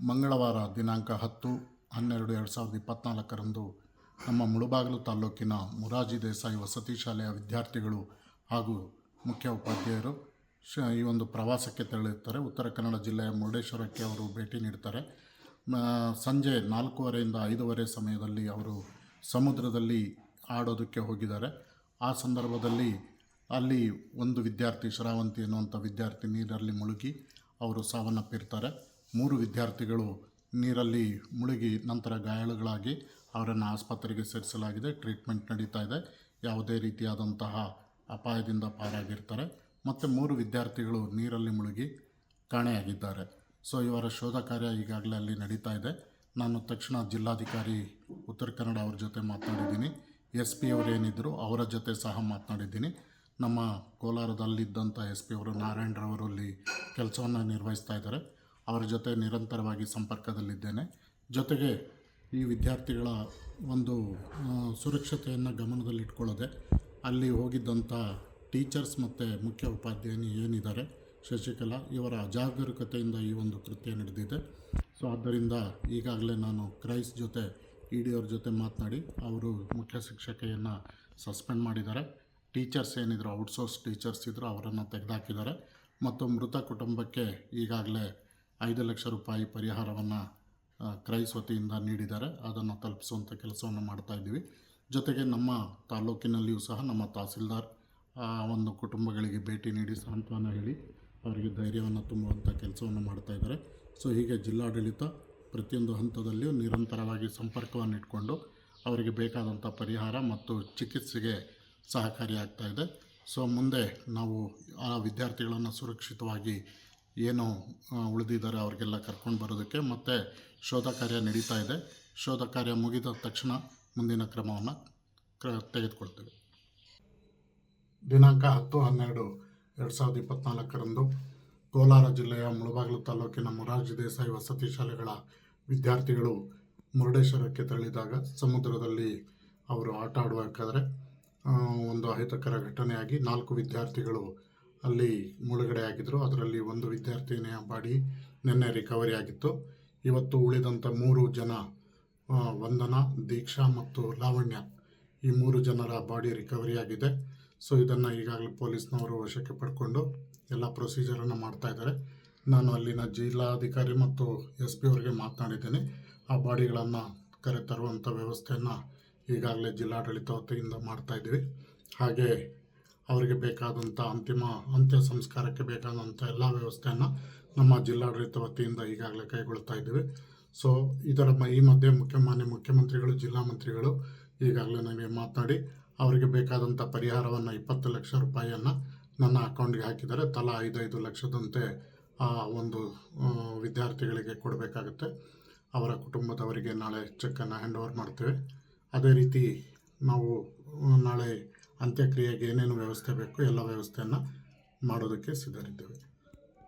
ಮಂಗಳವಾರ ದಿನಾಂಕ ಹತ್ತು ಹನ್ನೆರಡು ಎರಡು ಸಾವಿರದ ಇಪ್ಪತ್ತ್ನಾಲ್ಕರಂದು ನಮ್ಮ ಮುಳುಬಾಗಿಲು ತಾಲ್ಲೂಕಿನ ಮುರಾಜಿ ದೇಸಾಯಿ ವಸತಿ ಶಾಲೆಯ ವಿದ್ಯಾರ್ಥಿಗಳು ಹಾಗೂ ಮುಖ್ಯ ಉಪಾಧ್ಯಾಯರು ಈ ಒಂದು ಪ್ರವಾಸಕ್ಕೆ ತೆರಳಿರ್ತಾರೆ ಉತ್ತರ ಕನ್ನಡ ಜಿಲ್ಲೆಯ ಮುರುಡೇಶ್ವರಕ್ಕೆ ಅವರು ಭೇಟಿ ನೀಡ್ತಾರೆ. ಸಂಜೆ ನಾಲ್ಕೂವರೆಯಿಂದ ಐದೂವರೆ ಸಮಯದಲ್ಲಿ ಅವರು ಸಮುದ್ರದಲ್ಲಿ ಆಡೋದಕ್ಕೆ ಹೋಗಿದ್ದಾರೆ. ಆ ಸಂದರ್ಭದಲ್ಲಿ ಅಲ್ಲಿ ಒಂದು ವಿದ್ಯಾರ್ಥಿ ಶ್ರಾವಂತಿ ಎನ್ನುವಂಥ ವಿದ್ಯಾರ್ಥಿ ನೀರಲ್ಲಿ ಮುಳುಗಿ ಅವರು ಸಾವನ್ನಪ್ಪಿರ್ತಾರೆ. ಮೂರು ವಿದ್ಯಾರ್ಥಿಗಳು ನೀರಲ್ಲಿ ಮುಳುಗಿ ನಂತರ ಗಾಯಾಳುಗಳಾಗಿ ಅವರನ್ನು ಆಸ್ಪತ್ರೆಗೆ ಸೇರಿಸಲಾಗಿದೆ. ಟ್ರೀಟ್ಮೆಂಟ್ ನಡೀತಾ ಇದೆ. ಯಾವುದೇ ರೀತಿಯಾದಂತಹ ಅಪಾಯದಿಂದ ಪಾರಾಗಿರ್ತಾರೆ. ಮತ್ತು ಮೂರು ವಿದ್ಯಾರ್ಥಿಗಳು ನೀರಲ್ಲಿ ಮುಳುಗಿ ಕಾಣೆಯಾಗಿದ್ದಾರೆ. ಸೊ, ಇವರ ಶೋಧ ಕಾರ್ಯ ಈಗಾಗಲೇ ಅಲ್ಲಿ ನಡೀತಾ ಇದೆ. ನಾನು ತಕ್ಷಣ ಜಿಲ್ಲಾಧಿಕಾರಿ ಉತ್ತರ ಕನ್ನಡ ಅವ್ರ ಜೊತೆ ಮಾತನಾಡಿದ್ದೀನಿ. ಎಸ್ ಪಿ ಅವರೇನಿದ್ದರು ಅವರ ಜೊತೆ ಸಹ ಮಾತನಾಡಿದ್ದೀನಿ. ನಮ್ಮ ಕೋಲಾರದಲ್ಲಿದ್ದಂಥ ಎಸ್ ಪಿ ಅವರು ನಾರಾಯಣರವರು ಅಲ್ಲಿ ಕೆಲಸವನ್ನು ನಿರ್ವಹಿಸ್ತಾ ಇದ್ದಾರೆ. ಅವರ ಜೊತೆ ನಿರಂತರವಾಗಿ ಸಂಪರ್ಕದಲ್ಲಿದ್ದೇನೆ. ಜೊತೆಗೆ ಈ ವಿದ್ಯಾರ್ಥಿಗಳ ಒಂದು ಸುರಕ್ಷತೆಯನ್ನು ಗಮನದಲ್ಲಿಟ್ಕೊಳ್ಳದೆ ಅಲ್ಲಿ ಹೋಗಿದ್ದಂಥ ಟೀಚರ್ಸ್ ಮತ್ತು ಮುಖ್ಯ ಉಪಾಧ್ಯಾಯಿನಿ ಏನಿದ್ದಾರೆ, ಶಶಿಕಲಾ, ಇವರ ಅಜಾಗರೂಕತೆಯಿಂದ ಈ ಒಂದು ಕೃತ್ಯ ನಡೆದಿದೆ. ಸೊ ಆದ್ದರಿಂದ ಈಗಾಗಲೇ ನಾನು ಕ್ರೈಸ್ ಜೊತೆ ಇ ಡಿ ಜೊತೆ ಮಾತನಾಡಿ, ಅವರು ಮುಖ್ಯ ಶಿಕ್ಷಕಿಯನ್ನು ಸಸ್ಪೆಂಡ್ ಮಾಡಿದ್ದಾರೆ. ಟೀಚರ್ಸ್ ಏನಿದ್ರು, ಔಟ್ಸೋರ್ಸ್ ಟೀಚರ್ಸ್ ಇದ್ದರು ಅವರನ್ನು ತೆಗೆದುಹಾಕಿದ್ದಾರೆ ಮತ್ತು ಮೃತ ಕುಟುಂಬಕ್ಕೆ ಈಗಾಗಲೇ ಐದು ಲಕ್ಷ ರೂಪಾಯಿ ಪರಿಹಾರವನ್ನು ಕ್ರೈಸ್ ವತಿಯಿಂದ ನೀಡಿದ್ದಾರೆ. ಅದನ್ನು ತಲುಪಿಸುವಂಥ ಕೆಲಸವನ್ನು ಮಾಡ್ತಾ ಇದ್ದೀವಿ. ಜೊತೆಗೆ ನಮ್ಮ ತಾಲೂಕಿನಲ್ಲಿಯೂ ಸಹ ನಮ್ಮ ತಹಸೀಲ್ದಾರ್ ಒಂದು ಕುಟುಂಬಗಳಿಗೆ ಭೇಟಿ ನೀಡಿ ಸಾಂತ್ವನ ಹೇಳಿ ಅವರಿಗೆ ಧೈರ್ಯವನ್ನು ತುಂಬುವಂಥ ಕೆಲಸವನ್ನು ಮಾಡ್ತಾ ಇದ್ದಾರೆ. ಸೊ, ಹೀಗೆ ಜಿಲ್ಲಾಡಳಿತ ಪ್ರತಿಯೊಂದು ಹಂತದಲ್ಲಿಯೂ ನಿರಂತರವಾಗಿ ಸಂಪರ್ಕವನ್ನು ಇಟ್ಕೊಂಡು ಅವರಿಗೆ ಬೇಕಾದಂಥ ಪರಿಹಾರ ಮತ್ತು ಚಿಕಿತ್ಸೆಗೆ ಸಹಕಾರಿಯಾಗ್ತಾ ಇದೆ. ಸೊ, ಮುಂದೆ ನಾವು ಆ ವಿದ್ಯಾರ್ಥಿಗಳನ್ನು ಸುರಕ್ಷಿತವಾಗಿ ಏನು ಉಳಿದಿದ್ದಾರೆ ಅವರಿಗೆಲ್ಲ ಕರ್ಕೊಂಡು ಬರೋದಕ್ಕೆ. ಮತ್ತು ಶೋಧ ಕಾರ್ಯ ನಡೀತಾ ಇದೆ. ಶೋಧ ಕಾರ್ಯ ಮುಗಿದ ತಕ್ಷಣ ಮುಂದಿನ ಕ್ರಮವನ್ನು ಕ್ರ, ತೆಗೆದುಕೊಳ್ತೇವೆ. ದಿನಾಂಕ ಹತ್ತು ಹನ್ನೆರಡು ಎರಡು ಸಾವಿರದ ಇಪ್ಪತ್ನಾಲ್ಕರಂದು ಕೋಲಾರ ಜಿಲ್ಲೆಯ ಮುಳಬಾಗಿಲು ತಾಲೂಕಿನ ಮೊರಾರ್ಜಿ ದೇಸಾಯಿ ವಸತಿ ಶಾಲೆಗಳ ವಿದ್ಯಾರ್ಥಿಗಳು ಮುರುಡೇಶ್ವರಕ್ಕೆ ತೆರಳಿದಾಗ ಸಮುದ್ರದಲ್ಲಿ ಅವರು ಆಟ ಆಡಬೇಕಾದ್ರೆ ಒಂದು ಅಹಿತಕರ ಘಟನೆಯಾಗಿ ನಾಲ್ಕು ವಿದ್ಯಾರ್ಥಿಗಳು ಅಲ್ಲಿ ಮುಳುಗಡೆ ಆಗಿದ್ದರು ಅದರಲ್ಲಿ ಒಂದು ವಿದ್ಯಾರ್ಥಿನಿಯ ಬಾಡಿ ನಿನ್ನೆ ರಿಕವರಿ ಆಗಿತ್ತು. ಇವತ್ತು ಉಳಿದಂಥ ಮೂರು ಜನ ವಂದನ, ದೀಕ್ಷಾ ಮತ್ತು ಲಾವಣ್ಯ ಈ ಮೂರು ಜನರ ಬಾಡಿ ರಿಕವರಿ ಆಗಿದೆ. ಸೊ ಇದನ್ನು ಈಗಾಗಲೇ ಪೊಲೀಸ್ನವರು ವಶಕ್ಕೆ ಪಡ್ಕೊಂಡು ಎಲ್ಲ ಪ್ರೊಸೀಜರನ್ನು ಮಾಡ್ತಾ ಇದ್ದಾರೆ. ನಾನು ಅಲ್ಲಿನ ಜಿಲ್ಲಾಧಿಕಾರಿ ಮತ್ತು ಎಸ್ ಪಿ ಅವರಿಗೆ ಮಾತನಾಡಿದ್ದೇನೆ. ಆ ಬಾಡಿಗಳನ್ನು ಕರೆತರುವಂಥ ವ್ಯವಸ್ಥೆಯನ್ನು ಈಗಾಗಲೇ ಜಿಲ್ಲಾಡಳಿತ ವತಿಯಿಂದ ಮಾಡ್ತಾಯಿದ್ದೀವಿ ಹಾಗೆ ಅವರಿಗೆ ಬೇಕಾದಂಥ ಅಂತಿಮ ಅಂತ್ಯ ಸಂಸ್ಕಾರಕ್ಕೆ ಬೇಕಾದಂಥ ಎಲ್ಲ ವ್ಯವಸ್ಥೆಯನ್ನು ನಮ್ಮ ಜಿಲ್ಲಾಡಳಿತ ವತಿಯಿಂದ ಈಗಾಗಲೇ ಕೈಗೊಳ್ತಾ ಇದ್ದೀವಿ. ಸೊ ಇದರ ಈ ಮಧ್ಯೆ ಮುಖ್ಯ, ಮಾನ್ಯ ಮುಖ್ಯಮಂತ್ರಿಗಳು, ಜಿಲ್ಲಾ ಮಂತ್ರಿಗಳು ಈಗಾಗಲೇ ನನಗೆ ಮಾತನಾಡಿ ಅವರಿಗೆ ಬೇಕಾದಂಥ ಪರಿಹಾರವನ್ನು ಇಪ್ಪತ್ತು ಲಕ್ಷ ರೂಪಾಯಿಯನ್ನು ನನ್ನ ಅಕೌಂಟ್ಗೆ ಹಾಕಿದ್ದಾರೆ. ತಲಾ ಐದೈದು ಲಕ್ಷದಂತೆ, ಆ, ಒಂದು ವಿದ್ಯಾರ್ಥಿಗಳಿಗೆ ಕೊಡಬೇಕಾಗುತ್ತೆ. ಅವರ ಕುಟುಂಬದವರಿಗೆ ನಾಳೆ ಚೆಕ್ಕನ್ನು ಹ್ಯಾಂಡ್ ಓವರ್ ಮಾಡ್ತೇವೆ. ಅದೇ ರೀತಿ ನಾವು, ನಾಳೆ ಅಂತ್ಯಕ್ರಿಯೆಗೆ ಏನೇನು ವ್ಯವಸ್ಥೆ ಬೇಕು ಎಲ್ಲ ವ್ಯವಸ್ಥೆಯನ್ನು ಮಾಡೋದಕ್ಕೆ ಸಿದ್ಧರಿದ್ದೇವೆ.